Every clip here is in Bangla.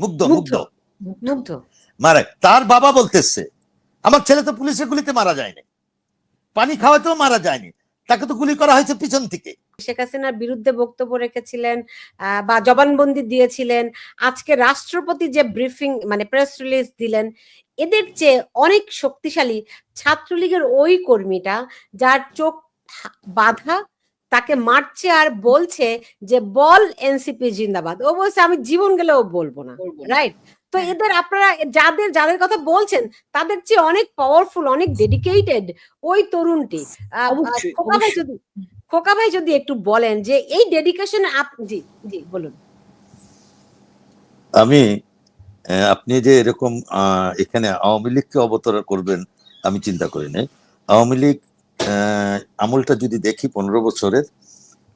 মুগ্ধ মুগ্ধ। মুগ্ধ। মারা তার বাবা বলতেছে আমার ছেলে তো পুলিশের গুলিতে মারা যায়নি। পানি খাওয়াতেও মারা যায়নি। তাকে তো গুলি করা হয়েছে পিছন থেকে। শেখ হাসিনার বিরুদ্ধে বক্তব্য রেখেছিলেন আহ, বা জবানবন্দি দিয়েছিলেন। আজকে রাষ্ট্রপতি যে ব্রিফিং মানে প্রেস রিলিজ দিলেন এদের চেয়ে অনেক শক্তিশালী ছাত্রলীগের ওই কর্মীটা যার চোখ বাঁধা তাকে মারছে আর বলছে যে বল এনসিপি জিন্দাবাদ। ও বলছে আমি জীবন গেলেও বলব না। রাইট তো হ্যাঁ। এদের আপনারা যাদের যাদের কথা বলছেন তাদের চেয়ে অনেক পাওয়ারফুল অনেক ডেডিকেটেড ওই তরুণটি। খোকা ভাই যদি খোকা ভাই যদি একটু বলেন যে এই ডেডিকেশন আপ জি জি বলুন। আমি আহ, আপনি যে এরকম আহ, এখানে আওয়ামী লীগকে অবতার করবেন আমি চিন্তা করি নাই। আওয়ামী লীগ আমলটা যদি দেখি পনেরো বছরের,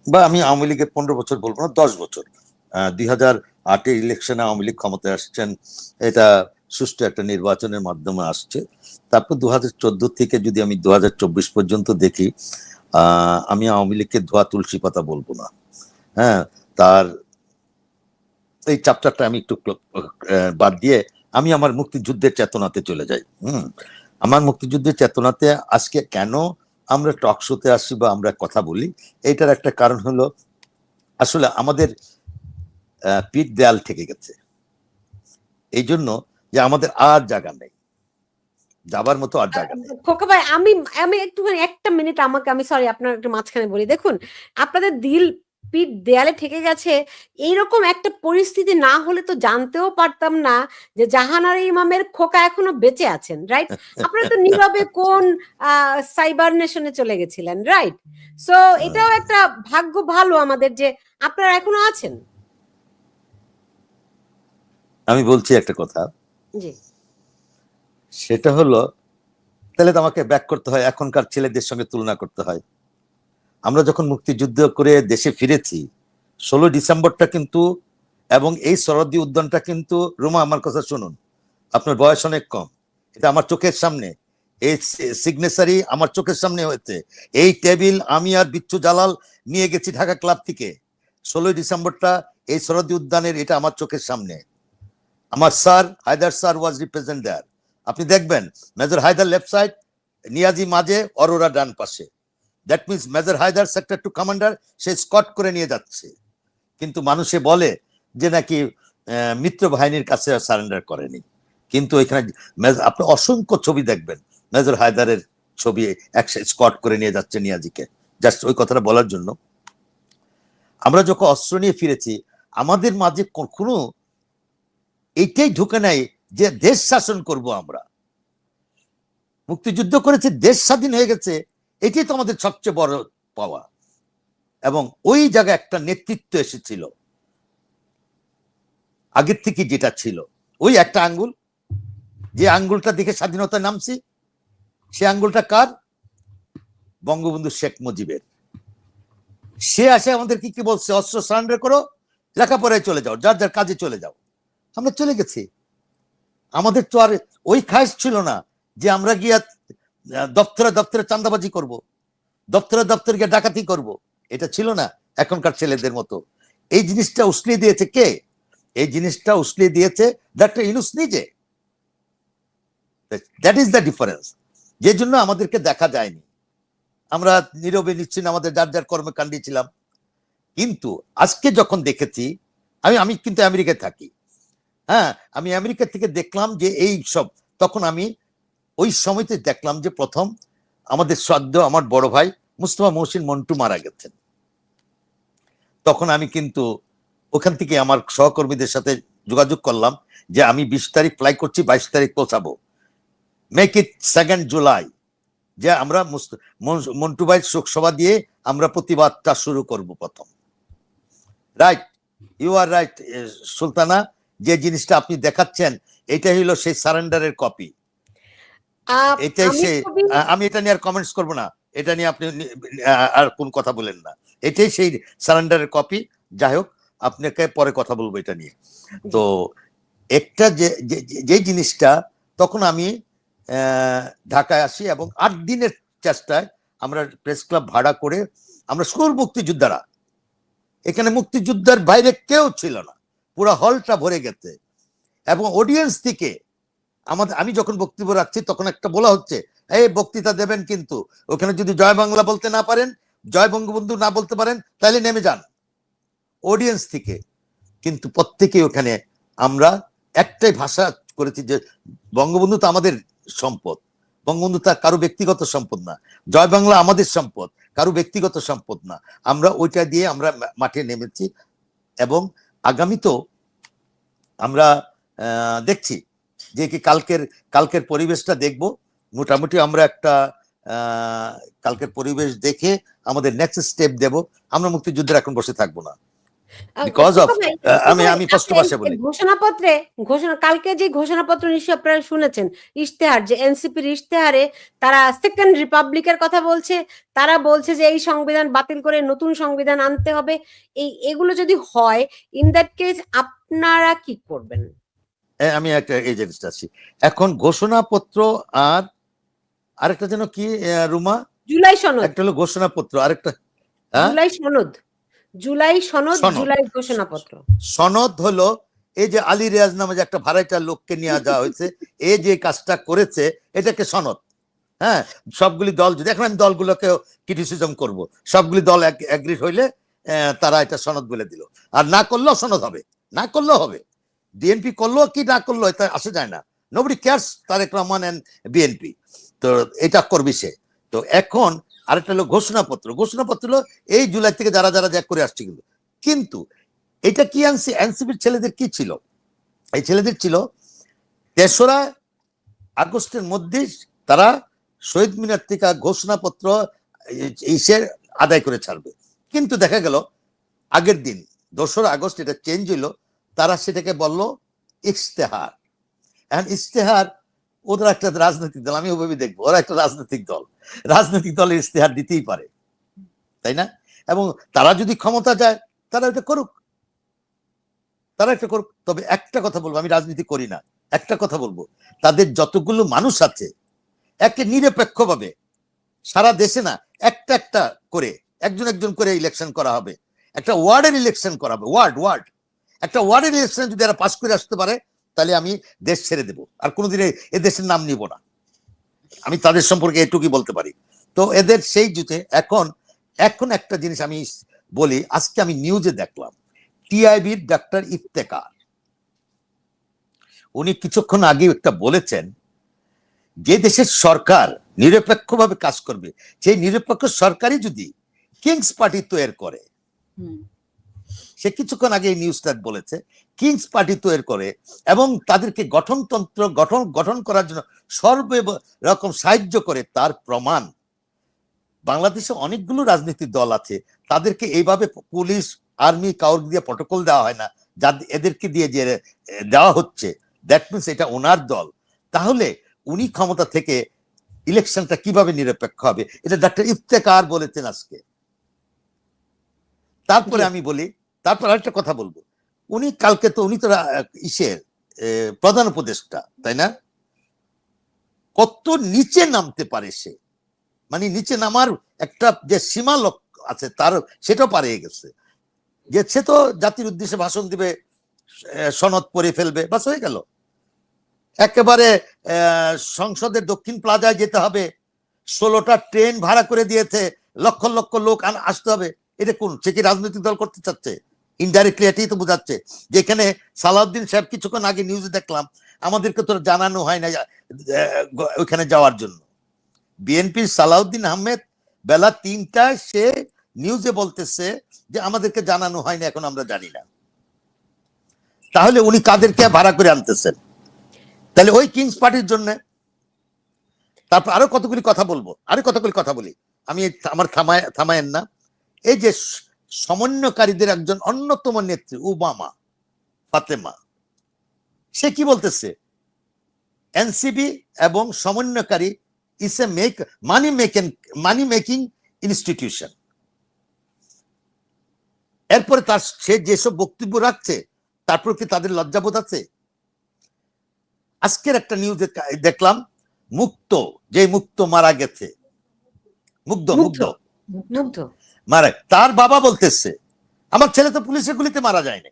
বা আমি আওয়ামী লীগের পনেরো বছর বলব না, দশ বছর। দুই হাজার আটের ইলেকশনে আওয়ামী লীগ ক্ষমতায় আসছেন, এটা সুষ্ঠু একটা নির্বাচনের মাধ্যমে আসছে। তারপর দু হাজার চোদ্দ থেকে যদি আমি দু হাজার চব্বিশ পর্যন্ত দেখি আমি আওয়ামী লীগকে ধোয়া তুলসী পাতা বলব না। হ্যাঁ তার এই চ্যাপ্টারটা আমি একটু বাদ দিয়ে আমি আমার মুক্তিযুদ্ধের চেতনাতে চলে যাই। হুম, আমার মুক্তিযুদ্ধের চেতনাতে আজকে কেন আমরা টক শোতে আসি বা আমরা কথা বলি এটার একটা কারণ হলো, আসলে আমাদের পিঠ দেয়াল থেকে গেছে। এই জন্য যে আমাদের আর জায়গা নেই। যাবার মতো আর জায়গা নেই। খোকা ভাই, আমি আমি একটুখানি, একটা মিনিট আমাকে, আমি সরি আপনার একটু মাঝখানে বলি। দেখুন, আপনাদের দিল পিঠ দেয়ালে ঠেকে গেছে এইরকম একটা পরিস্থিতি না হলে তো জানতেও পারতাম না যে জাহানার ইমামের খোকা এখনও বেঁচে আছেন রাইট আপনারা তো নীরবে কোন সাইবার নেশনে চলে গেছিলেন রাইট সো এটাও একটা ভাগ্য ভালো আমাদের যে আপনারা এখনও আছেন। আমি বলছি একটা কথা। জি। সেটা হলো তাহলে তো আমাকে ব্যাক করতে হয় এখনকার ছেলেদের সঙ্গে তুলনা করতে হয়। আমরা যখন মুক্তিযুদ্ধ করে দেশে ফিরেছি, ষোলো ডিসেম্বরটা কিন্তু, এবং এই শরদী উদ্যানটা কিন্তু, রুমা, আমার কথা শুনুন, আপনার বয়স অনেক কম, এটা আমার চোখের সামনে, এই সিগনেচারি আমার চোখের সামনে হয়েছে, এই টেবিল আমি আর বিচ্ছু জালাল নিয়ে গেছি ঢাকা ক্লাব থেকে ষোলোই ডিসেম্বরটা এই শরদী উদ্যানের এটা আমার চোখের সামনে, আমার sir Haider sir was represent there, আপনি দেখবেন, major Haider left side, Niazi মাঝে, অরোরা ডান পাশে that means major Haider sector two commander say escort করে নিয়ে যাচ্ছে। কিন্তু মানুষে বলে যে নাকি মিত্র বাহিনীর কাছে সারেন্ডার করেনি। কিন্তু এখানে আপনি অসংখ্য ছবি দেখবেন। মেজর হায়দারের ছবি একসাথে স্কট করে নিয়ে যাচ্ছে নিয়াজিকে। জাস্ট ওই কথাটা বলার জন্য। আমরা যখন অস্ত্র নিয়ে ফিরেছি, আমাদের মাঝে কখনো এইটাই ঢুকে নাই যে দেশ শাসন করব আমরা। মুক্তিযুদ্ধ করেছে, দেশ স্বাধীন হয়ে গেছে এটাই তো আমাদের সবচেয়ে বড় পাওয়া। এবং ওই জায়গায় একটা নেতৃত্ব এসেছিল। আগের থেকে যেটা ছিল। ওই একটা আঙ্গুল। যে আঙ্গুলটা দেখে স্বাধীনতা নামছি, সে আঙ্গুলটা কার? বঙ্গবন্ধু শেখ মুজিবের। সে আসে আমাদের কি কি বলছে? অস্ত্র সারেন্ডার করো, লেখাপড়ায় চলে যাও, যার যার কাজে চলে যাও। আমরা চলে গেছি। আমাদের তো আর ওই খায়স ছিল না যে আমরা গিয়া দপ্তরে দপ্তরে চান্দাবাজি করব। দপ্তরে দপ্তরে গিয়ে ডাকাতি করব। এটা ছিল না এখনকার ছেলেদের মতো। এই জিনিসটা উসলিয়ে দিয়েছে কে? এই জিনিসটা উসলিয়ে দিয়েছে ডাক্তার ইনুস নিজে। দ্যাট ইজ দ্য ডিফারেন্স যে জন্য আমাদেরকে দেখা যায়নি। আমরা নীরবে নিশ্চিন্ন আমাদের যার যার কর্মকাণ্ডে ছিলাম কিন্তু আজকে যখন দেখেছি, আমি আমি কিন্তু আমেরিকায় থাকি। হ্যাঁ আমি আমেরিকা থেকে দেখলাম যে এই সব, তখন আমি ওই সময়তে দেখলাম যে প্রথম আমাদের শ্রদ্ধ আমার বড় ভাই মুস্তফা মহসিন মন্টু মারা গেছেন। তখন আমি কিন্তু ওখান থেকে আমার সহকর্মীদের সাথে যোগাযোগ করলাম যে আমি বিশ তারিখ ফ্লাই করছি, বাইশ তারিখ পৌঁছাবো। মেক ইট সেকেন্ড জুলাই যে আমরা মন্টু ভাইয়ের শোকসভা দিয়ে আমরা প্রতিবাদটা শুরু করব প্রথম। Right you are right Sultana, যে জিনিসটা আপনি দেখাচ্ছেন এটা হলো সেই সারেন্ডারের কপি এটাই সে আমি এটা নিয়ে আর কমেন্টস করব না। এটা নিয়ে আপনি আর কোন কথা বলেন না। এটাই সেই সারেন্ডারের কপি যাই হোক আপনাকে পরে কথা বলব এটা নিয়ে। তো একটা যে যে- জিনিসটা তখন আমি ঢাকায় আসি এবং আট দিনের চেষ্টায় আমরা প্রেস ক্লাব ভাড়া করে আমরা স্কুল মুক্তিযোদ্ধারা। এখানে মুক্তিযোদ্ধার বাইরে কেউ ছিল না। পুরো হলটা ভরে গেছে। এবং অডিয়েন্স থেকে আমাদের, আমি যখন বক্তব্য রাখছি, তখন একটা বলা হচ্ছে, এই বক্তৃতা দেবেন কিন্তু। ওখানে যদি জয় বাংলা বলতে না পারেন, জয় বঙ্গবন্ধু না বলতে পারেন, তাহলে নেমে যান। অডিয়েন্স থেকে। কিন্তু প্রত্যেকে ওখানে আমরা একটাই ভাষা করেছি যে, বঙ্গবন্ধু তো আমাদের সম্পদ। বঙ্গবন্ধু তা কারও ব্যক্তিগত সম্পদ না। জয় বাংলা আমাদের সম্পদ, কারও ব্যক্তিগত সম্পদ না। আমরা ওইটা দিয়ে আমরা মাঠে নেমেছি এবং আগামী তো আমরা দেখছি যে কি কালকের কালকের পরিবেশটা দেখব। মোটামুটি আমরা একটা কালকের পরিবেশ দেখে আমাদের নেক্সট স্টেপ দেব। আমরা মুক্তিযুদ্ধের এখন বসে থাকব না। ভাই, আহ, আমি- আমি স্পষ্ট ভাষায় বলি। ঘোষণাপত্রে ঘোষণা কালকে যে ঘোষণাপত্র নিশ্চয়ই আপনারা শুনেছেন ইশতেহার যে এনসিপির ইশতেহারে তারা সেকেন্ড রিপাবলিকের কথা বলছে তারা বলছে যে এই সংবিধান বাতিল করে নতুন সংবিধান আনতে হবে। এই এগুলো যদি হয় ইন দ্যাট কেস আপনারা কি করবেন? আমি একটা এই জিনিসটা আছি এখন ঘোষণাপত্র আর আরেকটা যেন কি রুমা? জুলাই সনদ। একটা হলো ঘোষণাপত্র আরেকটা হ্যাঁ? জুলাই সনদ। জুলাই সনদ। জুলাই ঘোষণাপত্র। সনদ হলো এই যে আলী রেয়াজ নামে যে একটা ভাড়াইটার লোককে নিয়ে যাওয়া হয়েছে এ যে কাজটা করেছে এটাকে সনদ হ্যাঁ? সবগুলি দল যদি এখন আমি দলগুলোকে ক্রিটিসিজম করব। সবগুলি দল এগ্রিড হইলে তারা এটা সনদ বলে দিল। আর না করলেও সনদ হবে না করলেও হবে। বিএনপি করল, কি না করল, এটা আসে যায় না। Nobody cares Tarique Rahman and BNP তো এটা করবি সে। তো এখন আরেকটা হলো ঘোষণাপত্র। ঘোষণাপত্র হলো এই জুলাই থেকে যারা যারা ত্যাগ করে আসছে কিন্তু। কিন্তু এটা কি আনসি এনসিপির ছেলেদের কি ছিল? এই ছেলেদের ছিল তেসরা আগস্টের মধ্যে তারা শহীদ মিনার থেকে ঘোষণাপত্র ইসের আদায় করে ছাড়বে। কিন্তু দেখা গেল আগের দিন, দোসরা আগস্ট এটা চেঞ্জ হইল তারা সেটাকে বলল ইশতেহার। এখন ইশতেহার, ওদের একটা রাজনৈতিক দল, আমি ওভাবে দেখব, ওরা একটা রাজনৈতিক দল। রাজনৈতিক দলের ইশতেহার দিতেই পারে, তাই না? এবং তারা যদি ক্ষমতা যায়, তারা এটা করুক। তারা একটা করুক। তবে একটা কথা বলব, আমি রাজনীতি করি না, একটা কথা বলব, তাদের যতগুলো মানুষ আছে, একে নিরপেক্ষভাবে, সারা দেশে না, একটা একটা করে, একজন একজন করে ইলেকশন করা হবে, একটা ওয়ার্ডের ইলেকশন করা হবে ওয়ার্ড ওয়ার্ড একটা ওয়ার্ডের ইলেকশন যদি এরা পাস করে আসতে পারে, তাহলে আমি দেশ ছেড়ে দেব। আর কোনোদিন এ দেশের নাম নিব না। আমি তাদের সম্পর্কে এটুকুই বলতে পারি। তো এদের সেই জুতে এখন এখন একটা জিনিস আমি বলি, আজকে আমি নিউজে দেখলাম। টিআইবির ডাক্তার ইফতেকার। উনি কিছুক্ষণ আগে একটা বলেছেন, যে দেশের সরকার নিরপেক্ষভাবে কাজ করবে, সেই নিরপেক্ষ সরকারই যদি কিংস পার্টি তৈরি করে সে কিছুক্ষণ আগে এই নিউজটা বলেছে কিংস পার্টি তৈরি করে এবং তাদেরকে গঠনতন্ত্র গঠন গঠন করার জন্য সর্ব রকম সাহায্য করে তার প্রমাণ। বাংলাদেশে অনেকগুলো রাজনৈতিক দল আছে তাদেরকে এইভাবে পুলিশ আর্মি কাউর দিয়ে প্রটোকল দেওয়া হয় না যা এদেরকে দিয়ে যে দেওয়া হচ্ছে। দ্যাট মিনস এটা ওনার দল। তাহলে উনি ক্ষমতা থেকে ইলেকশনটা কীভাবে নিরপেক্ষ হবে? এটা ডাক্তার ইফতেকার বলেছেন আজকে। তারপরে আমি বলি তারপর আরেকটা কথা বলব। উনি কালকে তো, উনি তো ইসের প্রধান উপদেষ্টা, তাই না? কত নিচে নামতে পারে সে। মানে নিচে নামার একটা যে সীমা লক আছে, তার সেটাও পারিয়ে গেছে। যে সে তো জাতির উদ্দেশ্যে ভাষণ দিবে সনদ পরে ফেলবে, বাস হয়ে গেল। একেবারে সংসদের দক্ষিণ প্লাজায় যেতে হবে। ষোলোটা ট্রেন ভাড়া করে দিয়েছে, লক্ষ লক্ষ লোক আসতে হবে। এটা কোন, সে কি রাজনৈতিক দল করতে চাচ্ছে? ইনডাইরেক্টলি এটাই তো বোঝাচ্ছে যেখানে সালাউদ্দিন সাহেব কিছুক্ষণ আগে নিউজে দেখলাম, আমাদেরকে তো জানানো হয় না ওইখানে যাওয়ার জন্য। বিএনপির সালাউদ্দিন আহমেদ বেলা তিনটায় সে নিউজে বলতেছে যে আমাদেরকে জানানো হয়নি, এখন আমরা জানি না। তাহলে উনি কাদেরকে ভাড়া করে আনতেছেন? তাহলে ওই কিংস পার্টির জন্য? তারপর আরও কতগুলি কথা বলব? আরও কতগুলি কথা বলি? আমি আমার থামায়, থামায়েন না। এই যে সমন্বয়কারীদের একজন অন্যতম নেত্রী ওবামা ফাতেমা। সে কি বলতেছে? এনসিবি এবং সমন্বয়কারী is a make money making money making institution এরপরে তার সে যেসব বক্তব্য রাখছে তারপর কি তাদের লজ্জাবোধ আছে? আজকের একটা নিউজে দেখলাম মুক্ত যে মুক্ত মারা গেছে মুগ্ধ মুগ্ধ। মুগ্ধ। মুগ্ধ। মারা তার বাবা বলতেছে, আমার ছেলে তো পুলিশের গুলিতে মারা যায়নি।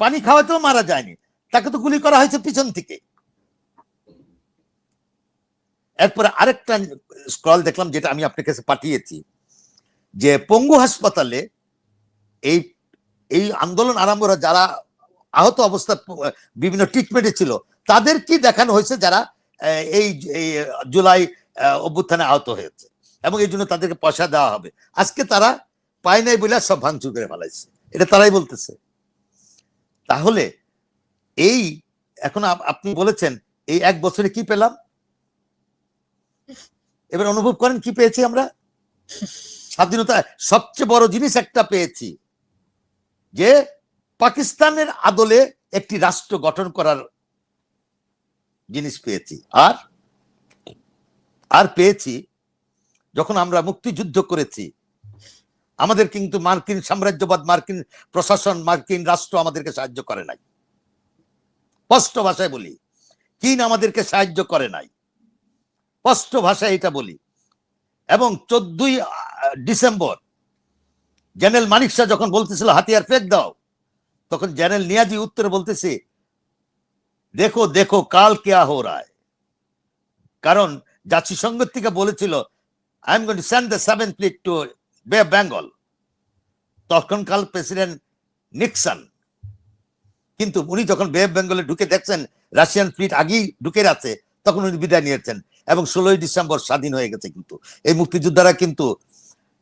পানি খাওয়াতেও মারা যায়নি। তাকে তো গুলি করা হয়েছে পিছন থেকে। এরপরে আরেকটা স্ক্রল দেখলাম, যেটা আমি আপনার কাছে পাঠিয়েছি, যে পঙ্গু হাসপাতালে এই এই আন্দোলন আরম্ভ হওয়ার যারা আহত অবস্থা, বিভিন্ন ট্রিটমেন্টে ছিল, তাদের কি দেখানো হয়েছে যারা এই জুলাই অভ্যুত্থানে আহত হয়েছে? এবং এই জন্য তাদেরকে পয়সা দেওয়া হবে। আজকে তারা পায় নাই বলে সব ভাঙচুর করে ফেলাইছে। এটা তারাই বলতেছে। তাহলে এই এখন আপনি বলেছেন, এই এক বছরে কি পেলাম? এবার অনুভব করেন কি পেয়েছি আমরা? স্বাধীনতা, সবচেয়ে বড় জিনিস একটা পেয়েছি যে পাকিস্তানের আদলে একটি রাষ্ট্র গঠন করার জিনিস পেয়েছি। আর আর পেয়েছি যখন আমরা মুক্তিযুদ্ধ করেছি, আমাদের কিন্তু মার্কিন সাম্রাজ্যবাদ, মার্কিন প্রশাসন, মার্কিন রাষ্ট্র আমাদেরকে সাহায্য করে নাই। স্পষ্ট ভাষায় বলি, চীন আমাদেরকে সাহায্য করে নাই। স্পষ্ট ভাষায় এটা বলি। এবং চোদ্দই ডিসেম্বর, জেনারেল মানিক শাহ যখন বলতেছিল, হাতিয়ার ফেক দাও, তখন জেনারেল নিয়াজি উত্তরে বলতেছে, দেখো দেখো, কাল কেয়া হো রায়। কারণ জাতিসংঘ থেকে বলেছিল I am going to send the seven fleet to bay Bengal তখনকাল প্রেসিডেন্ট নিক্সন কিন্তু উনি যখন বে বেঙ্গলে ঢুকে দেখছেন রাশিয়ান ফ্লিট আগেই ঢুকে আছে তখন উনি বিদায় নিয়েছেন এবং ষোলোই ডিসেম্বর স্বাধীন হয়ে গেছে কিন্তু। এই মুক্তিযোদ্ধারা কিন্তু,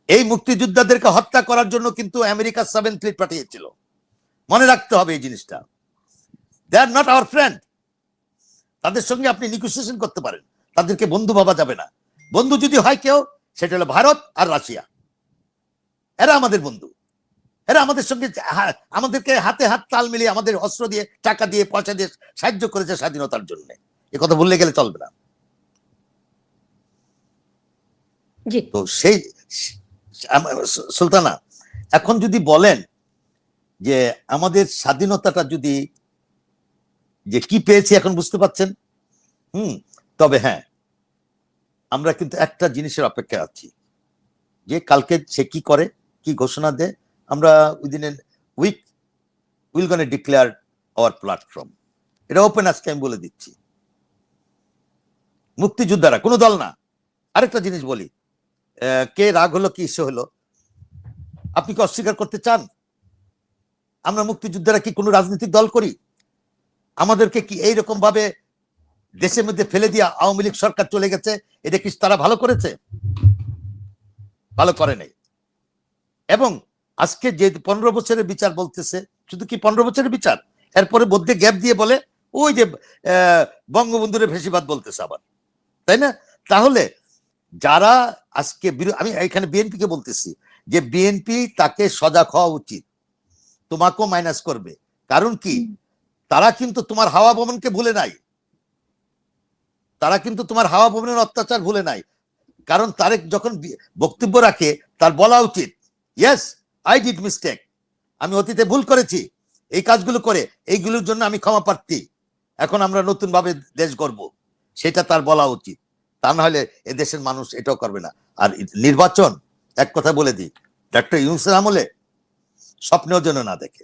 এই মুক্তিযোদ্ধাদেরকে হত্যা করার জন্য কিন্তু আমেরিকা সেভেন ফ্লিট পাঠিয়েছিল। মনে রাখতে হবে এই জিনিসটা। They are not our friend তাদের সঙ্গে আপনি নিগোসিয়েশন করতে পারেন। তাদেরকে বন্ধু ভাবা যাবে না। বন্ধু যদি হয় কেউ সেটা হলো ভারত আর রাশিয়া। এরা আমাদের বন্ধু। এরা আমাদের সঙ্গে আমাদেরকে হাতে হাত তাল মিলিয়ে আমাদের অস্ত্র দিয়ে টাকা দিয়ে পয়সা দিয়ে সাহায্য করেছে স্বাধীনতার জন্য। এ কথা বললে গেলে চলবে না। তো সেই সুলতানা এখন যদি বলেন যে আমাদের স্বাধীনতাটা যদি যে কি পেয়েছি এখন বুঝতে পাচ্ছেন হুম তবে হ্যাঁ আমরা কিন্তু একটা জিনিসের অপেক্ষা আছি। যে কালকে সে কি করে, কি ঘোষণা দেয়, আমরা within an week will gonna declare our platform এটা ওপেন আজকে আমি বলে দিচ্ছি। মুক্তিযোদ্ধারা, কোনো দল না। আরেকটা জিনিস বলি কে রাগ হলো, কি ইস্যু হলো, আপনি কি অস্বীকার করতে চান? আমরা মুক্তিযোদ্ধারা কি কোনো রাজনৈতিক দল করি? আমাদেরকে কি এইরকম ভাবে দেশের মধ্যে ফেলে দিয়া আওয়ামী লীগ সরকার চলে গেছে এটা কি তারা ভালো করেছে? ভালো করে নাই। এবং আজকে যে পনেরো বছরের বিচার বলতেছে শুধু কি পনেরো বছরের বিচার? এরপরে মধ্যে গ্যাপ দিয়ে বলে ওই যে আহ, বঙ্গবন্ধুরের ফেসিবাদ বলতেছে আবার। তাই না? তাহলে যারা আজকে আমি এখানে বিএনপিকে বলতেছি যে বিএনপি তাকে সজাগ হওয়া উচিত। তোমাকেও মাইনাস করবে। কারণ কি? তারা কিন্তু তোমার হাওয়া ভবনকে ভুলে নাই। তারা কিন্তু তোমার হাওয়া ভবনের অত্যাচার ভুলে নাই। কারণ তারেক যখন বক্তব্য রাখে, তার বলা উচিত ইয়েস আই ডিড মিস্টেক আমি অতীতে ভুল করেছি। এই কাজগুলো করে, এইগুলোর জন্য আমি ক্ষমা প্রার্থী। এখন আমরা নতুন ভাবে দেশ গড়ব। সেটা তার বলা উচিত। তা না হলে এদেশের মানুষ এটাও করবে না। আর নির্বাচন, এক কথা বলে দিই, ডাক্তার ইউনুসের আমলে স্বপ্নেও যেন না দেখে।